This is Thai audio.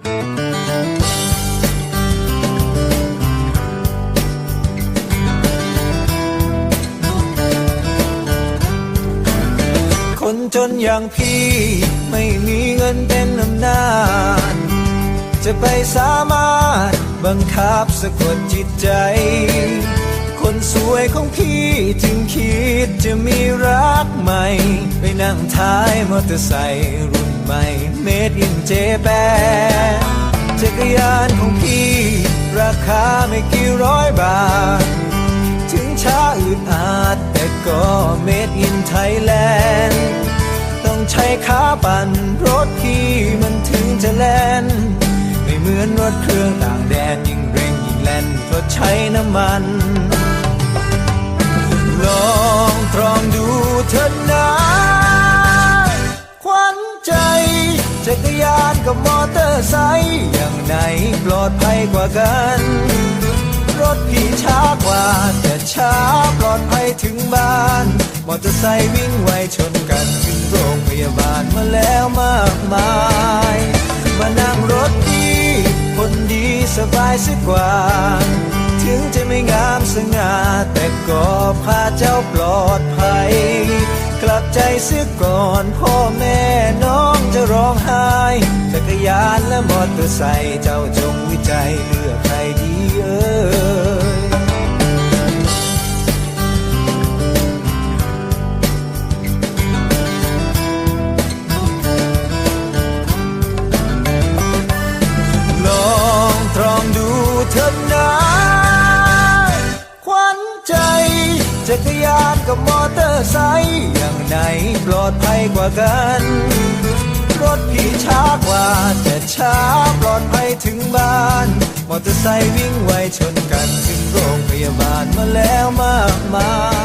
คนจนอย่างพี่ไม่มีเงินเป็นอำนาจ จะไปสามารถบังคับสะกดจิตใจ คนสวยของพี่ถึงคิดจะมีรักใหม่ ไปนั่งท้ายมอเตอร์ไซค์รุ่นใหม่เมดอินเจแปจั ไม่กี่ร้อยบาท ถึงช้าอึดอาดแต่ก็เมดอินไทยแลนด์ต้องใช้ขาปั่นรถพี่มันถึงจะแล่นไม่เหมือนรถเครื่องต่างแดนยิ่งเร่งยิ่งแล่นเพราะใช้น้ำมัน ลองตรองดูเถิดนะขวัญใจจักรยานกับมอเตอร์ไซค์อย่างไหนปลอดภัยกว่ากัน ถพี่ช้ากว่า แต่ช้าปลอดภัยถึงบ้าน มอเตอร์ไซค์วิ่งไวชนกันถึงโรงพยาบาลมาแล้วมากมาย มานั่งรถดีคนดีสบายสักกว่า ถึงจะไม่งามสง่าแต่ก็พาเจ้าปลอดภัย กลับใจเสียก่อนพ่อแม่น้องจะร้องไห้จักรยานและมอเตอร์ไซค์เจ้าจงวิจัยเลือก เถิดนะขวัญใจ จักรยานกับมอเตอร์ไซค์อย่างไหนปลอดภัยกว่ากัน รถพี่ช้ากว่า แต่ช้าปลอดภัยถึงบ้าน มอเตอร์ไซค์วิ่งไวชนกัน ถึงโรงพยาบาลมาแล้วมากมาย